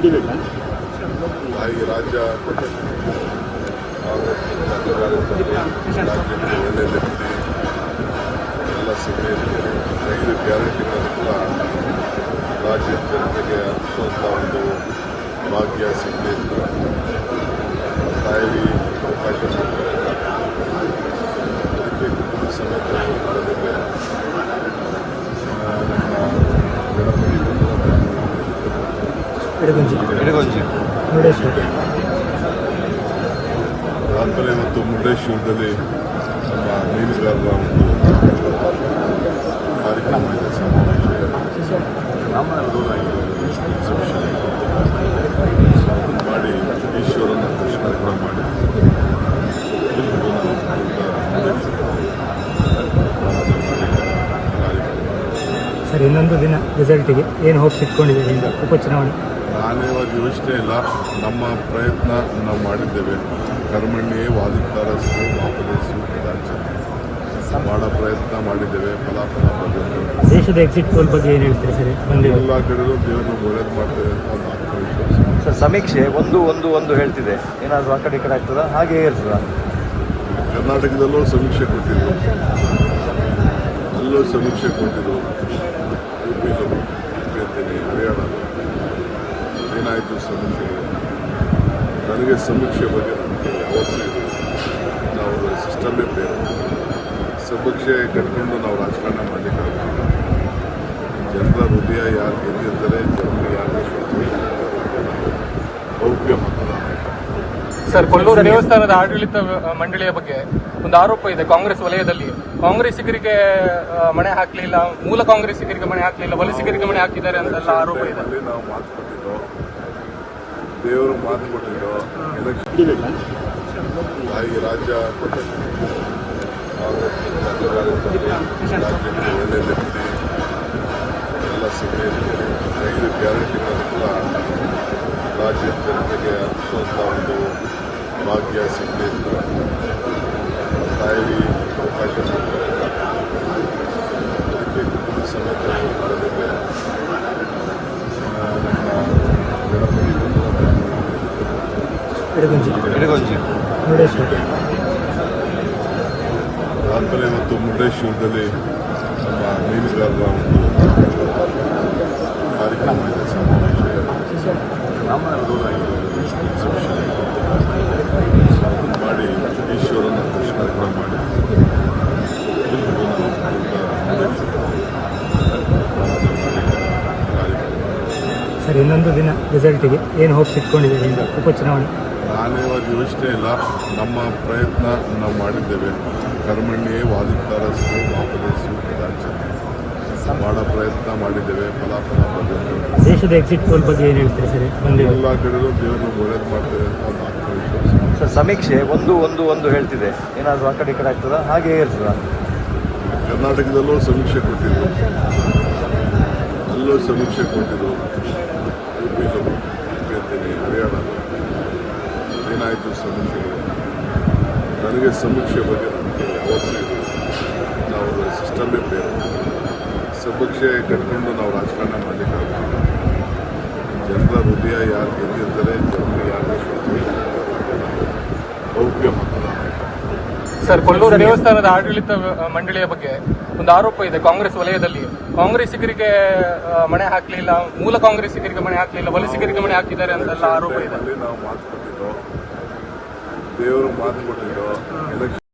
ಈ ರಾಜ್ಯ ಕಾಂಗ್ರೆಸ್ ರಾಜ್ಯಕ್ಕೆ ಒಳ್ಳೆ ನೆಮ್ಮದಿ ಎಲ್ಲ ಸಿಗಲಿ ಐದು ಗ್ಯಾರಂಟಿಗಳನ್ನು ಕೂಡ ರಾಜ್ಯದ ಜನತೆಗೆ ಹಂಚುವಂಥ ಒಂದು ಭಾಗ್ಯ ಸಿಗಲಿ ತಾಯಿ ಅವಕಾಶ ಮಾಡಿದ್ದಾರೆ. ಅದಕ್ಕೆ ಕುಟುಂಬ ಸಮೇತ ಬರೋದಕ್ಕೆ ಆ, ನಮ್ಮ ಗಣಪತಿ ಬಂಧುಗಳ ಎಡಗುಂಜಿ. ಇಡಗುಂಜಿ ಮುರುಡೇಶ್ವರ. ಆದಮೇಲೆ ಇವತ್ತು ಮುರುಡೇಶ್ವರದಲ್ಲಿ ನಮ್ಮ ಮೀನುಗಾರರ ಒಂದು ಕಾರ್ಯಕ್ರಮ ಇದೆ. ಸಮಾವೇಶ ಮಾಡಿ ಈಶ್ವರನ ದರ್ಶನ ಕೂಡ ಮಾಡಿ ಸರ್ ಇನ್ನೊಂದು ದಿನ ರಿಸಲ್ಟಿಗೆ ಏನು ಹೋಪ್ಸ್ ಇಟ್ಕೊಂಡಿದ್ದೀರಿ ಈಗ ಉಪಚುನಾವಣೆ ನಾನೇವಾಗ ಯೋಚನೆ ಇಲ್ಲ. ನಮ್ಮ ಪ್ರಯತ್ನ ನಾವು ಮಾಡಿದ್ದೇವೆ. ಕರ್ಮಣ್ಯೇ ವಾದಿಕಾರಸ್ತು ವಾಪದೇಶು ಕದಾಚನ ಮಾಡೋ ಪ್ರಯತ್ನ ಮಾಡಿದ್ದೇವೆ. ಫಲಾಫಲ ದೇಶದ ಎಕ್ಸಿಟ್ ಪೋಲ್ ಬಗ್ಗೆ ಏನು ಹೇಳ್ತೀರಿ ಸರ್? ಎಲ್ಲ ಕಡೆಯೂ ದೇವರು ಒಳ್ಳೇದು ಮಾಡ್ತೇವೆ ಅಂತ ಆತ್ಮವಿಶ್ವಾಸ. ಸರ್ ಸಮೀಕ್ಷೆ ಒಂದು ಒಂದು ಒಂದು ಹೇಳ್ತಿದೆ. ಏನಾದರೂ ಆ ಕಡೆ ಈ ಕಡೆ ಆಗ್ತದ? ಹಾಗೆ ಇರ್ತದ ಕರ್ನಾಟಕದಲ್ಲೂ ಸಮೀಕ್ಷೆ ಕೊಟ್ಟಿದ್ರು. ಅಲ್ಲೂ ಸಮೀಕ್ಷೆ ಕೊಟ್ಟಿದ್ರು ಯು ಪಿಲೂ ಯು ಪಿ ಅಂತೀನಿ ಹರಿಯಾಣ ಏನಾಯಿತು ಸಮೀಕ್ಷೆ ನನಗೆ ಸಮೀಕ್ಷೆ ಬಗ್ಗೆ ನಮಗೆ ಯಾವತ್ತೂ ಇದೆ. ನಾವು ಸಿಸ್ಟಮೇ ಬೇರೆ. ಸಮೀಕ್ಷೆ ಕಟ್ಕೊಂಡು ನಾವು ರಾಜಕಾರಣ ಮಾಡಲಿಕ್ಕಾಗೋದಿಲ್ಲ ಜನರ ಹೃದಯ ಯಾರು ಗೆದ್ದಿರ್ತಾರೆ ಜನರು ಯಾರು ಭವ್ಯ ಮತದಾನ. ಸರ್ ಕೊಲ್ಲೂರು ದೇವಸ್ಥಾನದ ಆಡಳಿತ ಮಂಡಳಿಯ ಬಗ್ಗೆ ಒಂದು ಆರೋಪ ಇದೆ ಕಾಂಗ್ರೆಸ್ ವಲಯದಲ್ಲಿ. ಕಾಂಗ್ರೆಸ್ಸಿಗರಿಗೆ ಮಣೆ ಹಾಕಲಿಲ್ಲ. ಮೂಲ ಕಾಂಗ್ರೆಸ್ಸಿಗರಿಗೆ ಮಣೆ ಹಾಕಲಿಲ್ಲ. ವಲಸಿಗರಿಗೆ ಮಣೆ ಹಾಕಿದ್ದಾರೆ ಅಂತೆಲ್ಲ ಆರೋಪ ಇದೆ. ನಾವು ದೇವರು ಮಾತು ಕೊಟ್ಟಿದ್ದು. ಎಲೆಕ್ಷನ್ ಈ ರಾಜ್ಯ ರಾಜ್ಯಕ್ಕೆ ಒಳ್ಳೆ ಎಲ್ಲ ಸಿಗಲಿ ಐದು ಗ್ಯಾರಂಟಿಗಳನ್ನು ಕೂಡ ರಾಜ್ಯದ ಜನತೆಗೆ ಹಂಚುವಂಥ ಒಂದು ಭಾಗ್ಯ ಸಿಗಲಿ ತಾಯಿ ಎಡಗುಂಜಿ ಇಡಗುಂಜಿ. ಮುರುಡೇಶ್ವರ. ಆದಮೇಲೆ ಮತ್ತು ಮುರುಡೇಶ್ವರದಲ್ಲಿ ನಮ್ಮ ಮೀನುಗಾರರ ಒಂದು ಕಾರ್ಯಕ್ರಮ ಇದೆ. ಮಾಡಿ ಈಶ್ವರನ ದರ್ಶನ ಕೂಡ ಮಾಡಿ ಸರ್ ಇನ್ನೊಂದು ದಿನ ರಿಸಲ್ಟಿಗೆ ಏನು ಹೋಪ್ಸ್ ಇಟ್ಕೊಂಡಿದ್ದೀರಿ ಈಗ ನಾನೇವಾಗ ಯೋಚನೆ ಇಲ್ಲ. ನಮ್ಮ ಪ್ರಯತ್ನ ನಾವು ಮಾಡಿದ್ದೇವೆ. ಕರ್ಮಣ್ಯೇ ವಾದಿಕಾರಸ್ತು ವಾಪದೇಶು ಕದಾಚನ. ಮಾಡೋ ಪ್ರಯತ್ನ ಮಾಡಿದ್ದೇವೆ. ಫಲಾಫಲ ದೇಶದ ಎಕ್ಸಿಟ್ ಪೋಲ್ ಬಗ್ಗೆ ಏನು ಹೇಳ್ತೀರಿ ಸರ್? ಎಲ್ಲ ಕಡೆಯೂ ದೇವರು ಒಳ್ಳೇದು ಮಾಡ್ತೇವೆ ಅಂತ ಒಂದು ಸರ್ ಸಮೀಕ್ಷೆ ಒಂದು ಒಂದು ಒಂದು ಹೇಳ್ತಿದೆ. ಏನಾದರೂ ಆ ಕಡೆ ಈ ಕಡೆ ಆಗ್ತದ? ಹಾಗೆ ಇರ್ತದ ಕರ್ನಾಟಕದಲ್ಲೂ ಸಮೀಕ್ಷೆ ಕೊಟ್ಟಿದ್ರು. ಅಲ್ಲೂ ಸಮೀಕ್ಷೆ ಕೊಟ್ಟಿದ್ರು. ಯು ಹರಿಯಾಣ. ಏನಾಯಿತು ಸಮೀಕ್ಷೆ ನನಗೆ ಸಮೀಕ್ಷೆ ಬಗ್ಗೆ ನಮಗೆ ಯಾವತ್ತೂ ಇದು ನಾವು ಸಿಸ್ಟಮೇ ಬೇರೆ ಸಮೀಕ್ಷೆ ಕಟ್ಕೊಂಡು ನಾವು ರಾಜಕಾರಣ ಮಾಡಲಿಕ್ಕಾಗಲ್ಲ ಜನರ ಹೃದಯ ಯಾರು ಗೆದ್ದಿರ್ತಾರೆ ಜನರು ಯಾರು ಭವ್ಯ ಮತದಾನ. ಸರ್ ಕೊಲ್ಲೂರು ದೇವಸ್ಥಾನದ ಆಡಳಿತ ಮಂಡಳಿಯ ಬಗ್ಗೆ ಒಂದು ಆರೋಪ ಇದೆ ಕಾಂಗ್ರೆಸ್ ವಲಯದಲ್ಲಿ. ಕಾಂಗ್ರೆಸ್ಸಿಗರಿಗೆ ಮಣೆ ಹಾಕಲಿಲ್ಲ. ಮೂಲ ಕಾಂಗ್ರೆಸ್ಸಿಗರಿಗೆ ಮಣೆ ಹಾಕಲಿಲ್ಲ. ವಲಸಿಗರಿಗೆ ಮಣೆ ಹಾಕಿದ್ದಾರೆ ಅಂತೆಲ್ಲ ಆರೋಪ ಇದೆ. ನಾವು ಮಾತು ಕೊಟ್ಟಿದ್ದೋ ದೇವರು ಮಾತು ಕೊಟ್ಟಿದ್ದೋ ಎಲೆಕ್ಷನ್